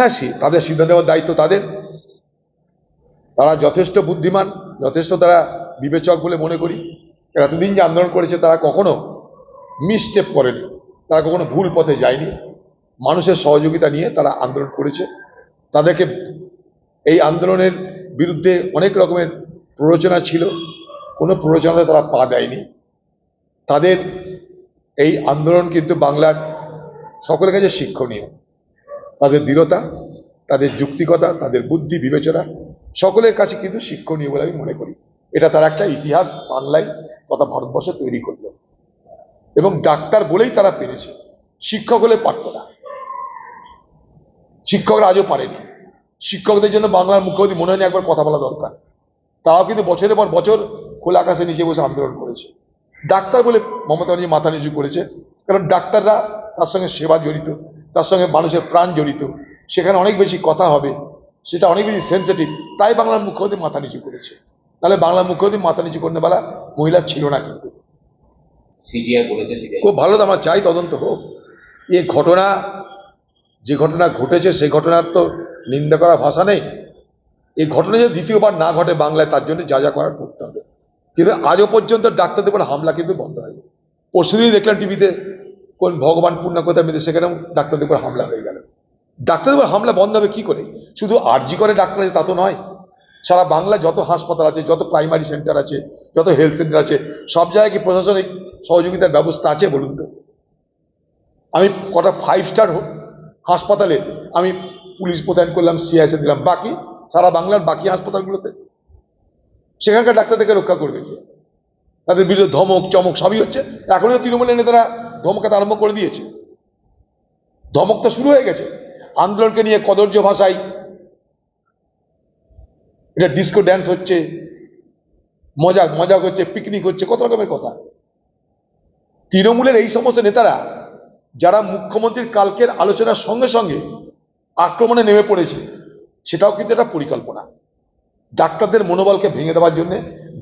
হ্যাঁ তাদের সিদ্ধান্ত নেওয়ার দায়িত্ব তাদের। তারা যথেষ্ট বুদ্ধিমান, যথেষ্ট তারা বিবেচক বলে মনে করি। এতদিন যে আন্দোলন করেছে, তারা কখনো মিসস্টেপ করেনি। তারা কখনো ভুল পথে যায়নি। মানুষের সহযোগিতা নিয়ে তারা আন্দোলন করেছে। তাদেরকে এই আন্দোলনের বিরুদ্ধে অনেক রকমের প্ররোচনা ছিল। কোনো প্ররোচনাতে তারা পা দেয়নি। তাদের এই আন্দোলন কিন্তু বাংলার সকলের কাছে শিক্ষণীয়। তাদের দৃঢ়তা, তাদের যুক্তিকতা, তাদের বুদ্ধি, বিবেচনা, সকলের কাছে কিন্তু শিক্ষণীয় বলে আমি মনে করি। এটা তার একটা ইতিহাস বাংলায় তথা ভারতবর্ষ তৈরি করল। এবং ডাক্তার বলেই তারা পেরেছে, শিক্ষক হলে পারত না। শিক্ষকরা আজও পারেনি। শিক্ষকদের জন্য বাংলার মুখ্যমন্ত্রী মনে হয়নি একবার কথা বলা দরকার। তারাও কিন্তু বছরের পর বছর খোলা আকাশে নিচে বসে আন্দোলন করেছে। ডাক্তার বলে মমতা ব্যানার্জি মাথা নিচু করেছে, কারণ ডাক্তাররা তার সঙ্গে সেবা জড়িত। তার সঙ্গে মানুষের প্রাণ জড়িত। সেখানে অনেক বেশি কথা হবে সেটা অনেক বেশি সেন্সিটিভ তাই বাংলার মুখ্যমন্ত্রী মাথা নিচু করেছে। নাহলে বাংলার মুখ্যমন্ত্রী মাথা নিচু করতে বেলা মহিলা ছিল না কিন্তু। খুব ভালো তো আমরা চাই তদন্ত হোক। এ ঘটনা যে ঘটনা ঘটেছে সেই ঘটনার তো নিন্দা করা ভাষা নেই। এই ঘটনা যদি দ্বিতীয়বার না ঘটে বাংলায় তার জন্য যা যা করার করতে হবে। কিন্তু আজও পর্যন্ত ডাক্তারদের উপর হামলা কিন্তু বন্ধ হয়নি। পরশুদিনই দেখলাম টিভিতে কোন ভগবান পূর্ণ কথা মেয়েদের সেখানেও ডাক্তারদের উপর হামলা হয়ে গেল। ডাক্তারদের উপর হামলা বন্ধ হবে কী করে? শুধু আরজি করে ডাক্তার আছে তা তো নয়। সারা বাংলা যত হাসপাতাল আছে, যত প্রাইমারি সেন্টার আছে, যত হেলথ সেন্টার আছে, সব জায়গায় কি প্রশাসনিক সহযোগিতার ব্যবস্থা আছে বলুন তো? আমি কটা ফাইভ স্টার হাসপাতালে আমি পুলিশ মোতায়েন করলাম সিআইসি দিলাম। বাকি, সারা বাংলার বাকি হাসপাতালগুলোতে। সেখানকার ডাক্তারদেরকে রক্ষা করবে কি? তাদের বিরুদ্ধে ধমক, চমক সবই হচ্ছে। এখনই তো তৃণমূলের নেতারা ধমকাতে আরম্ভ করে দিয়েছে। ধমক তো শুরু হয়ে গেছে। আন্দোলনকে নিয়ে কদর্য ভাষায় এটা ডিস্কো ড্যান্স হচ্ছে, মজা মজা হচ্ছে পিকনিক হচ্ছে, কত রকমের কথা। তৃণমূলের এই সমস্ত নেতারা, যারা মুখ্যমন্ত্রীর কালকের আলোচনার সঙ্গে সঙ্গে আক্রমণে নেমে পড়েছে, সেটাও কিন্তু একটা পরিকল্পনা। ডাক্তারদের মনোবলকে ভেঙে দেওয়ার জন্য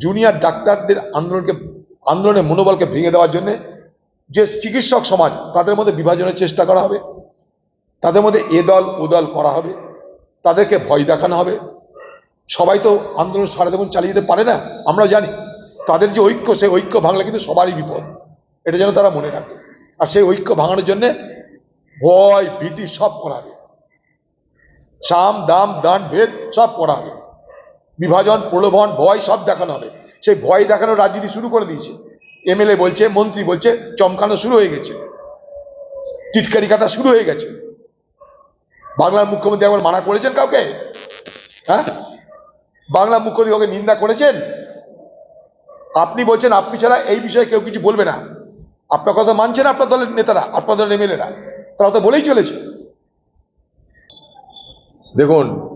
জুনিয়র ডাক্তারদের আন্দোলনকে, আন্দোলনের মনোবলকে ভেঙে দেওয়ার জন্য যে চিকিৎসক সমাজ, তাদের মধ্যে বিভাজনের চেষ্টা করা হবে, তাদের মধ্যে এ দল, ও দল করা হবে, তাদেরকে ভয় দেখানো হবে। সবাই তো আন্দোলন সারা দেবন চালিয়ে যেতে পারে না আমরাও জানি। তাদের যে ঐক্য, সেই ঐক্য ভাঙলে কিন্তু সবারই বিপদ। এটা যেন তারা মনে রাখে। আর সেই ঐক্য ভাঙানোর জন্য ভয়, ভীতি সব করা হবে। সাম, দাম, দান, ভেদ সব করা হবে। বিভাজন, প্রলোভন, ভয় সব দেখানো হবে। সেই ভয় দেখানোর রাজনীতি শুরু করে দিয়েছে। এমএলএ বলছে, মন্ত্রী বলছে, চমকানো শুরু হয়ে গেছে। টিটকারি কাটা শুরু হয়ে গেছে। বাংলার মুখ্যমন্ত্রী একবার মানা করেছেন কাউকে? হ্যাঁ? বাংলা মুখ্যমন্ত্রী কাউকে নিন্দা করেছেন? আপনি বলছেন, আপনি ছাড়া এই বিষয়ে কেউ কিছু বলবে না। আপনার কথা মানছেন আপনার দলের নেতারা, আপনার দলের এমএলএরা তারা তো বলেই চলেছে। দেখুন,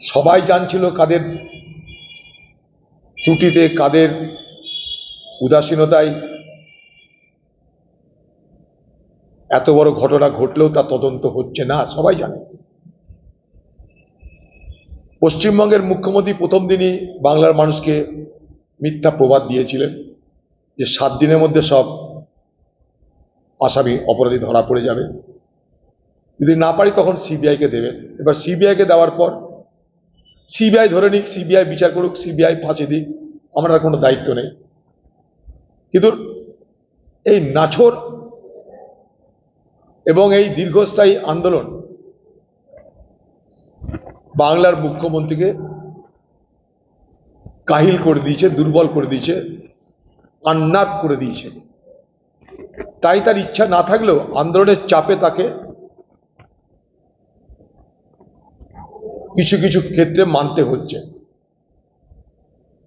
সবাই জানছিল কাদের ত্রুটিতে কাদের উদাসীনতায় এত বড় ঘটনা ঘটলেও তা তদন্ত হচ্ছে না, সবাই জানে। পশ্চিমবঙ্গের মুখ্যমন্ত্রী প্রথম দিনই বাংলার মানুষকে মিথ্যা প্রবাদ দিয়েছিলেন যে সাত দিনের মধ্যে সব আসামি অপরাধী ধরা পড়ে যাবে। যদি না পারি তখন সিবিআইকে দেবেন। এবার সিবিআইকে দেওয়ার পর সিবিআই ধরে নিক সিবিআই বিচার করুক সিবিআই ফাঁসি দিক, আমার আর কোনো দায়িত্ব নেই। কিন্তু এই নাছর এবং এই দীর্ঘস্থায়ী আন্দোলন বাংলার মুখ্যমন্ত্রীকে কাহিল করে দিয়েছে, দুর্বল করে দিয়েছে, আন্নাত করে দিয়েছে। তাই তার ইচ্ছা না থাকলেও আন্দোলনের চাপে তাকে কিছু কিছু ক্ষেত্রে মানতে হচ্ছে।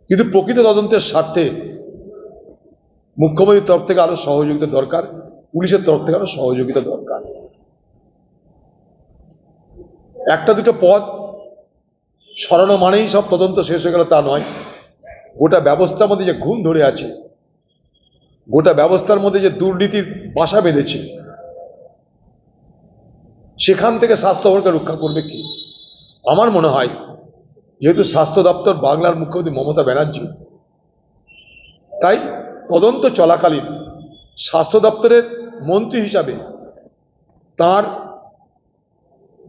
কিন্তু প্রকৃত তদন্তের স্বার্থে মুখ্যমন্ত্রীর তরফ থেকে আরও সহযোগিতা দরকার, পুলিশের তরফ থেকে আরও সহযোগিতা দরকার। একটা দুটো পথ সরানো মানেই সব তদন্ত শেষ হয়ে গেল তা নয়। গোটা ব্যবস্থার মধ্যে যে ঘুম ধরে আছে, গোটা ব্যবস্থার মধ্যে যে দুর্নীতির বাসা বেঁধেছে, সেখান থেকে স্বাস্থ্যবরকে রক্ষা করবে কি? আমার মনে হয়, যেহেতু স্বাস্থ্য দপ্তর বাংলার মুখ্যমন্ত্রী মমতা ব্যানার্জি, তাই তদন্ত চলাকালীন স্বাস্থ্য দপ্তরের মন্ত্রী হিসাবে তার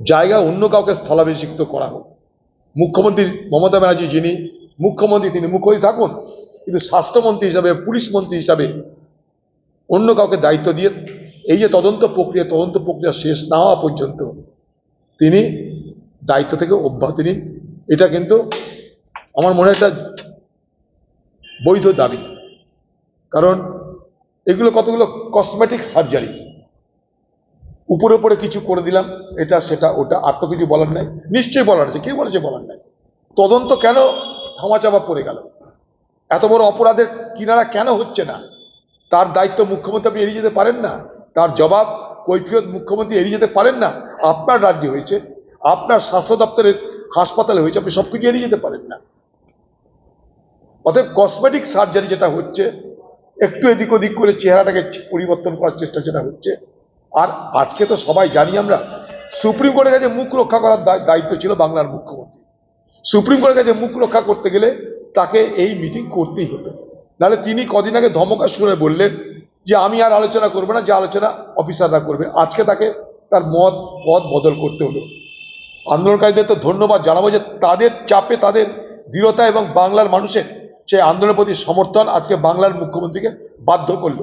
জায়গা অন্য কাউকে স্থলাভিষিক্ত করা হোক। মুখ্যমন্ত্রী মমতা ব্যানার্জি যিনি, মুখ্যমন্ত্রী তিনি মুখ্যমন্ত্রী থাকুন, কিন্তু স্বাস্থ্যমন্ত্রী হিসাবে, পুলিশ মন্ত্রী হিসাবে অন্য কাউকে দায়িত্ব দিয়ে এই যে তদন্ত প্রক্রিয়া তদন্ত প্রক্রিয়া শেষ না হওয়া পর্যন্ত তিনি দায়িত্ব থেকে অব্যাহতি নিন। এটা কিন্তু আমার মনে একটা বৈধ দাবি। কারণ এগুলো কতগুলো কসমেটিক সার্জারি উপরে উপরে কিছু করে দিলাম, এটা, সেটা, ওটা, আর তো কিছু বলার নাই। নিশ্চয়ই বলার আছে, কেউ বলেছে বলার নাই। তদন্ত কেন ধামাচাপা পড়ে গেল? এত বড় অপরাধের কিনারা কেন হচ্ছে না? তার দায়িত্ব মুখ্যমন্ত্রী আপনি এড়িয়ে যেতে পারেন না? তার জবাব কৈফিয়ত মুখ্যমন্ত্রী এড়িয়ে যেতে পারেন না? আপনার রাজ্যে হয়েছে। আপনার স্বাস্থ্য দপ্তরের হাসপাতালে হয়েছে, আপনি সব কিছু এড়িয়ে যেতে পারেন না। অতএব কসমেটিক সার্জারি যেটা হচ্ছে, একটু এদিক ওদিক করে চেহারাটাকে পরিবর্তন করার চেষ্টা যেটা হচ্ছে, আর আজকে তো সবাই জানি আমরা, সুপ্রিম কোর্টের কাছে মুখ রক্ষা করার দায়- দায়িত্ব ছিল বাংলার মুখ্যমন্ত্রী। সুপ্রিম কোর্টের কাছে মুখ রক্ষা করতে গেলে তাকে এই মিটিং করতেই হতো। নাহলে তিনি কদিন আগে ধমকা শুনে বললেন যে, আমি আর আলোচনা করব না, যে আলোচনা অফিসাররা করবে। আজকে তাকে তার মত পদ বদল করতে হলো। আন্দোলনকারীদের তো ধন্যবাদ জানাব যে তাদের চাপে তাদের দৃঢ়তা এবং বাংলার মানুষের সেই আন্দোলনের প্রতি সমর্থন আজকে বাংলার মুখ্যমন্ত্রীকে বাধ্য করল।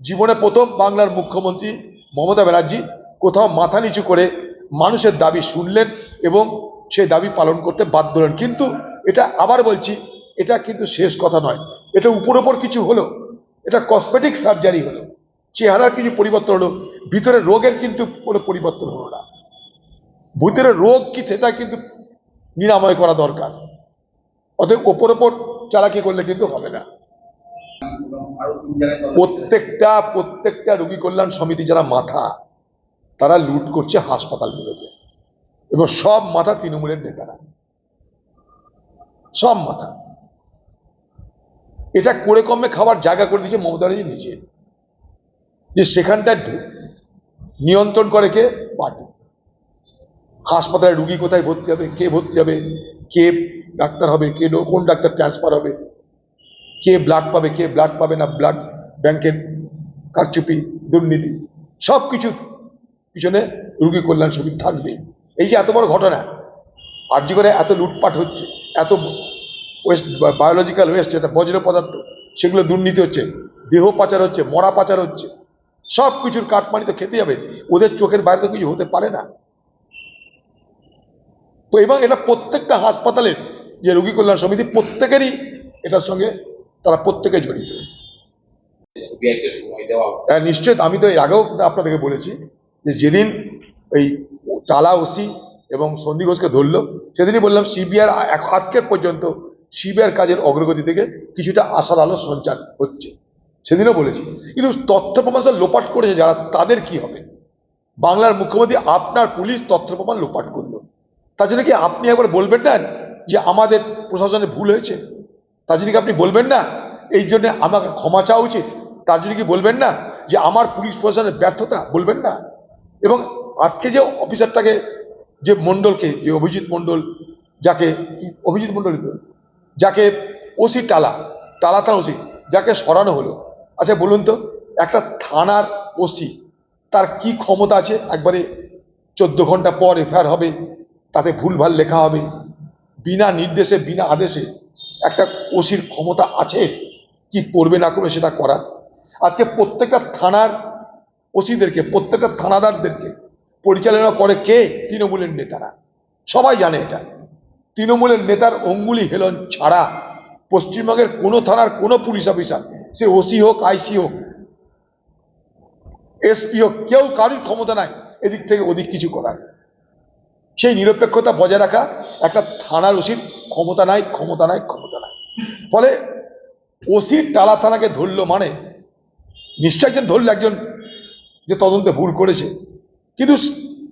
জীবনে প্রথম বাংলার মুখ্যমন্ত্রী মমতা ব্যানার্জি কোথাও মাথা নিচু করে মানুষের দাবি শুনলেন এবং সেই দাবি পালন করতে বাধ্য হলেন। কিন্তু এটা আবার বলছি, এটা কিন্তু শেষ কথা নয়। এটা উপর উপর কিছু হলো, এটা কসমেটিক সার্জারি হলো। চেহারার কিছু পরিবর্তন হলো, ভিতরে রোগের কিন্তু কোনো পরিবর্তন হলো না। ভূতের রোগ কি সেটা কিন্তু নিরাময় করা দরকার। অতএব ওপর ওপর চালাকি করলে কিন্তু হবে না। প্রত্যেকটা প্রত্যেকটা রোগী কল্যাণ সমিতি যারা মাথা, তারা লুট করছে হাসপাতালগুলোকে এবং সব মাথা তৃণমূলের নেতারা। সব মাথা। এটা করে কমে খাবার জায়গা করে দিয়েছে মমতা নিজে। যে সেখানটা নিয়ন্ত্রণ করে কে? পার্টি। হাসপাতালে রুগী কোথায় ভর্তি হবে, কে ভর্তি হবে, কে ডাক্তার হবে, কে কোন ডাক্তার ট্রান্সফার হবে, কে ব্লাড পাবে, কে ব্লাড পাবে না ব্লাড ব্যাংকের কারচুপি, দুর্নীতি সব কিছু পিছনে রুগী কল্যাণ সমিতি থাকবে। এই যে এত বড় ঘটনা আর আর্জি করে এত লুটপাট হচ্ছে, এত ওয়েস্ট বায়োলজিক্যাল ওয়েস্ট যেটা বজ্র পদার্থ, সেগুলো দুর্নীতি হচ্ছে, দেহ পাচার হচ্ছে, মরা পাচার হচ্ছে সব কিছুর কাটমানি তো খেতে যাবে, ওদের চোখের বাইরে তো কিছু হতে পারে না। এবং এটা প্রত্যেকটা হাসপাতালের যে রোগী কল্যাণ সমিতি, প্রত্যেকেরই এটার সঙ্গে তারা প্রত্যেকে জড়িত। হ্যাঁ নিশ্চয়ই আমি তো এর আগেও আপনাদেরকে বলেছি যে যেদিন এই টালা ওসি এবং সন্ধি ঘোষকে ধরলো, সেদিনই বললাম সিবিআর আজকের পর্যন্ত সিবিআর কাজের অগ্রগতি থেকে কিছুটা আশার আলো সঞ্চার হচ্ছে। সেদিনও বলেছি। কিন্তু তথ্য প্রমাণ লোপাট করেছে যারা, তাদের কি হবে? বাংলার মুখ্যমন্ত্রী, আপনার পুলিশ তথ্য প্রমাণ লোপাট করল। তার জন্য কি আপনি একবার বলবেন না যে আমাদের প্রশাসনের ভুল হয়েছে? তার জন্য কি আপনি বলবেন না? এই জন্য আমাকে ক্ষমা চাওয়া উচিত। তার জন্য কি বলবেন না যে আমার পুলিশ প্রশাসনের ব্যর্থতা বলবেন না? এবং আজকে যে অফিসারটাকে, যে মণ্ডলকে, যে অভিজিৎ মণ্ডল, যাকে অভিজিৎ মণ্ডলই তো? যাকে ওসি টালা টালা থানা ওসি, যাকে সরানো হলো। আচ্ছা বলুন তো, একটা থানার ওসি, তার কি ক্ষমতা আছে? একবারে চোদ্দ ঘণ্টা পর এফআইআর হবে। তাতে ভুলভাল লেখা হবে। বিনা নির্দেশে, বিনা আদেশে একটা ওসির ক্ষমতা আছে? কি করবে, না করবে সেটা করার। আজকে প্রত্যেকটা থানার ওসিদেরকে, প্রত্যেকটা থানাদারদেরকে পরিচালনা করে কে? তৃণমূলের নেতারা। সবাই জানে এটা। তৃণমূলের নেতার অঙ্গুলি হেলন ছাড়া পশ্চিমবঙ্গের কোনো থানার কোনো পুলিশ অফিসার, সে ওসি হোক, আইসি হোক, এসপি হোক, কেউ কারোর ক্ষমতা নাই। এদিক থেকে ওদিক কিছু করার। সেই নিরপেক্ষতা বজায় রাখা একটা থানার ওসির ক্ষমতা নাই ক্ষমতা নাই ক্ষমতা নাই। ফলে ওসির টালা থানাকে ধরলো মানে নিশ্চয় একজন ধরলো একজন যে তদন্তে ভুল করেছে। কিন্তু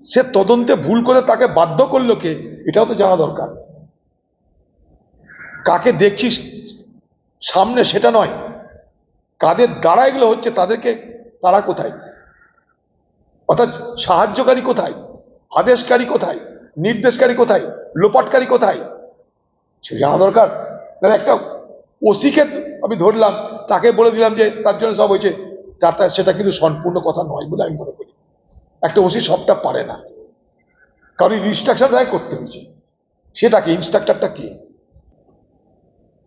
সে তদন্তে ভুল করে তাকে বাধ্য করল কে, এটাও তো জানা দরকার। কাকে দেখছিস সামনে সেটা নয়। কাদের দ্বারা এগুলো হচ্ছে তাদেরকে, তারা কোথায়? অর্থাৎ সাহায্যকারী কোথায়? আদেশকারী কোথায়? নির্দেশকারী কোথায়? লোপাটকারী কোথায়? সে জানা দরকার। না একটা ওসিকে আমি ধরলাম, তাকে বলে দিলাম যে তার জন্য সব হয়েছে। তারটা, সেটা কিন্তু সম্পূর্ণ কথা নয় বলে আমি মনে করি। একটা ওসি সবটা পারে না। কারণ ইনস্ট্রাকশন তাই করতে হয়েছে। সেটা কি ইনস্ট্রাক্টরটা কে?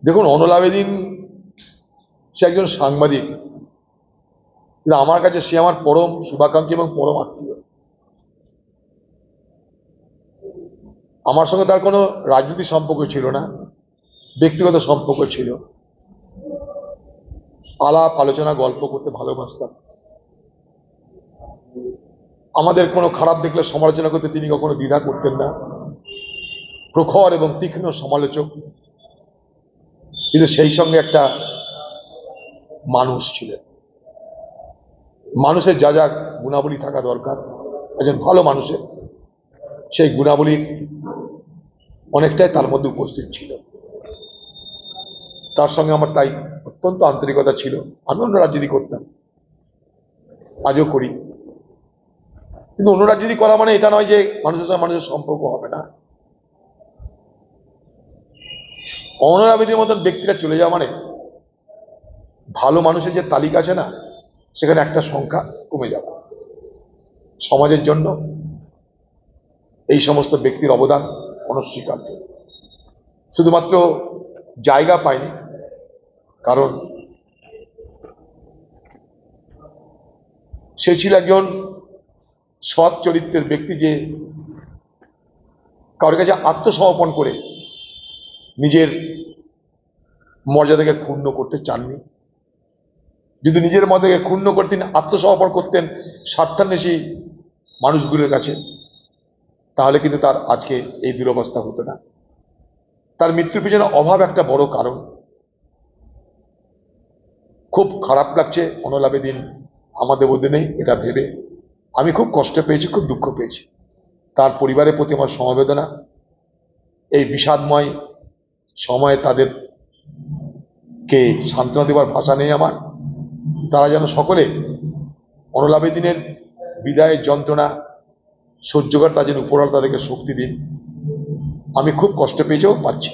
দেখুন অনলাবেদিন সে একজন সাংবাদিক। আমার কাছে সে আমার পরম শুভাকাঙ্ক্ষী এবং পরম আত্মীয়। আমার সঙ্গে তার কোনো রাজনৈতিক সম্পর্ক ছিল না, ব্যক্তিগত সম্পর্ক ছিল। আলাপ, আলোচনা, গল্প করতে ভালোবাসতাম। আমাদের কোনো খারাপ দেখলে সমালোচনা করতে তিনি কখনো দ্বিধা করতেন না। প্রখর এবং তীক্ষ্ণ সমালোচক। কিন্তু সেই সঙ্গে একটা মানুষ ছিলেন। মানুষের যা যা গুণাবলী থাকা দরকার, একজন ভালো মানুষের। সেই গুণাবলীর অনেকটাই তার মধ্যে উপস্থিত ছিল। তার সঙ্গে আমার তাই অত্যন্ত আন্তরিকতা ছিল। আমি অন্য রাজনীতি করতাম, আজও করি। কিন্তু অন্য রাজনীতি করা মানে এটা নয় যে মানুষের সঙ্গে মানুষের সম্পর্ক হবে না। অনরাবিধির মতন ব্যক্তিরা চলে যাওয়া মানে ভালো মানুষের যে তালিকা আছে না, সেখানে একটা সংখ্যা কমে যাবে। সমাজের জন্য এই সমস্ত ব্যক্তির অবদান অনস্বীকার্য। শুধুমাত্র জায়গা পায়নি, কারণ সে ছিল একজন সৎ চরিত্রের ব্যক্তি যে কারোর কাছে আত্মসমর্পণ করে নিজের মর্যাদাকে ক্ষুণ্ণ করতে চাননি। যদি নিজের মর্যাদাকে ক্ষুণ্ণ করে তিনি আত্মসমর্পণ করতেন, স্বার্থান্বেষী মানুষগুলোর কাছে তাহলে কিন্তু তার আজকে এই দুরবস্থা হতো না। তার মৃত্যুর পিছনে অভাব একটা বড় কারণ। খুব খারাপ লাগছে অনলাভে দিন, আমাদের মধ্যে নেই, এটা ভেবে। আমি খুব কষ্ট পেয়েছি, খুব দুঃখ পেয়েছি। তার পরিবারের প্রতি আমার সমবেদনা। এই বিষাদময় সময়ে তাদের কে সান্ত্বনা দেওয়ার ভাষা নেই আমার। তারা যেন সকলে অনলাভে দিনের বিদায়ের যন্ত্রণা সহ্য করে তার যেন উপরওয়ালা তাদেরকে শক্তি দিন। আমি খুব কষ্ট পেয়েছেও পাচ্ছি।